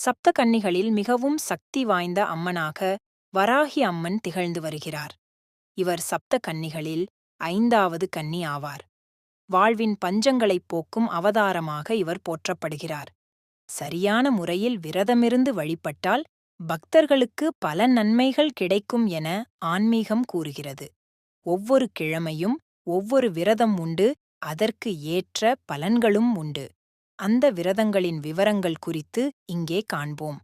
சப்த கன்னிகளில் மிகவும் சக்தி வாய்ந்த அம்மனாக வராகி அம்மன் திகழ்ந்து வருகிறார். இவர் சப்த கன்னிகளில் ஐந்தாவது கன்னி ஆவார். வாழ்வின் பஞ்சங்களைப் போக்கும் அவதாரமாக இவர் போற்றப்படுகிறார். சரியான முறையில் விரதமிருந்து வழிபட்டால் பக்தர்களுக்கு பல நன்மைகள் கிடைக்கும் என ஆன்மீகம் கூறுகிறது. ஒவ்வொரு கிழமையும் ஒவ்வொரு விரதம் உண்டு அதற்கு ஏற்ற பலன்களும் உண்டு. அந்த விரதங்களின் விவரங்கள் குறித்து இங்கே காண்போம்.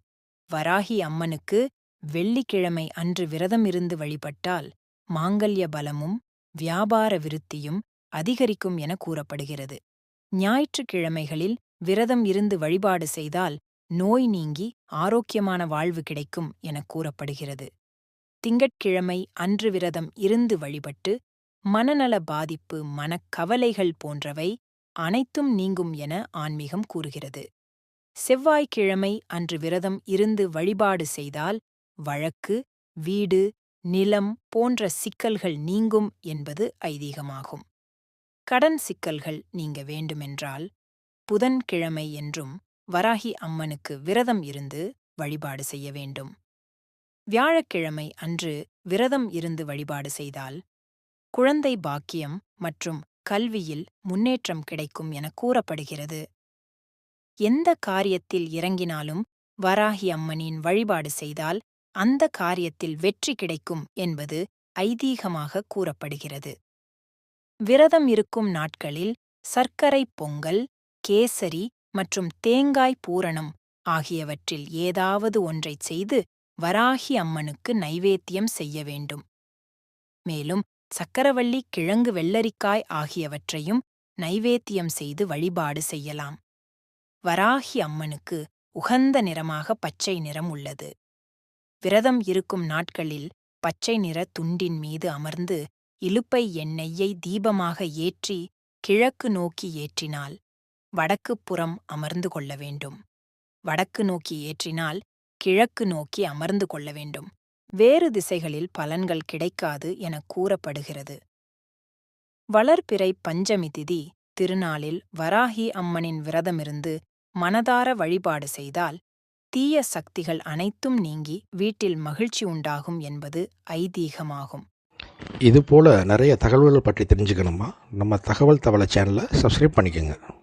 வராகி அம்மனுக்கு வெள்ளிக்கிழமை அன்று விரதம் இருந்து வழிபட்டால் மாங்கல்ய பலமும் வியாபார விருத்தியும் அதிகரிக்கும் என கூறப்படுகிறது. ஞாயிற்றுக்கிழமைகளில் விரதம் இருந்து வழிபாடு செய்தால் நோய் நீங்கி ஆரோக்கியமான வாழ்வு கிடைக்கும் என கூறப்படுகிறது. திங்கட்கிழமை அன்று விரதம் இருந்து வழிபட்டு மனநல பாதிப்பு மனக்கவலைகள் போன்றவை அனைத்தும் நீங்கும் என ஆன்மீகம் கூறுகிறது. செவ்வாய்க்கிழமை அன்று விரதம் இருந்து வழிபாடு செய்தால் வழக்கு வீடு நிலம் போன்ற சிக்கல்கள் நீங்கும் என்பது ஐதீகமாகும். கடன் சிக்கல்கள் நீங்க வேண்டுமென்றால் புதன்கிழமை என்றும் வராகி அம்மனுக்கு விரதம் இருந்து வழிபாடு செய்ய வேண்டும். வியாழக்கிழமை அன்று விரதம் இருந்து வழிபாடு செய்தால் குழந்தை பாக்கியம் மற்றும் கல்வியில் முன்னேற்றம் கிடைக்கும் என கூறப்படுகிறது. எந்த காரியத்தில் இறங்கினாலும் வராகி அம்மனின் வழிபாடு செய்தால் அந்த காரியத்தில் வெற்றி கிடைக்கும் என்பது ஐதீகமாக கூறப்படுகிறது. விரதம் இருக்கும் நாட்களில் சர்க்கரை பொங்கல் கேசரி மற்றும் தேங்காய் பூரணம் ஆகியவற்றில் ஏதாவது ஒன்றைச் செய்து வராகி அம்மனுக்கு நைவேத்தியம் செய்ய வேண்டும். மேலும் சக்கரவள்ளி கிழங்கு வெள்ளரிக்காய் ஆகியவற்றையும் நைவேத்தியம் செய்து வழிபாடு செய்யலாம். வராகி அம்மனுக்கு உகந்த நிறமாக பச்சை நிறம் உள்ளது. விரதம் இருக்கும் நாட்களில் பச்சை நிற துண்டின் மீது அமர்ந்து இலுப்பை எண்ணெய்யை தீபமாக ஏற்றி கிழக்கு நோக்கி ஏற்றினால் வடக்குப் புறம் அமர்ந்து கொள்ள வேண்டும். வடக்கு நோக்கி ஏற்றினால் கிழக்கு நோக்கி அமர்ந்து கொள்ள வேண்டும். வேறு திசைகளில் பலன்கள் கிடைக்காது என கூறப்படுகிறது. வளர்பிறை பஞ்சமி திதி திருநாளில் வராகி அம்மனின் விரதமிருந்து மனதார வழிபாடு செய்தால் தீய சக்திகள் அனைத்தும் நீங்கி வீட்டில் மகிழ்ச்சி உண்டாகும் என்பது ஐதீகமாகும். இதுபோல நிறைய தகவல்கள் பற்றி தெரிஞ்சுக்கணுமா? நம்ம தகவல் தவளை சேனலை சப்ஸ்கிரைப் பண்ணிக்கோங்க.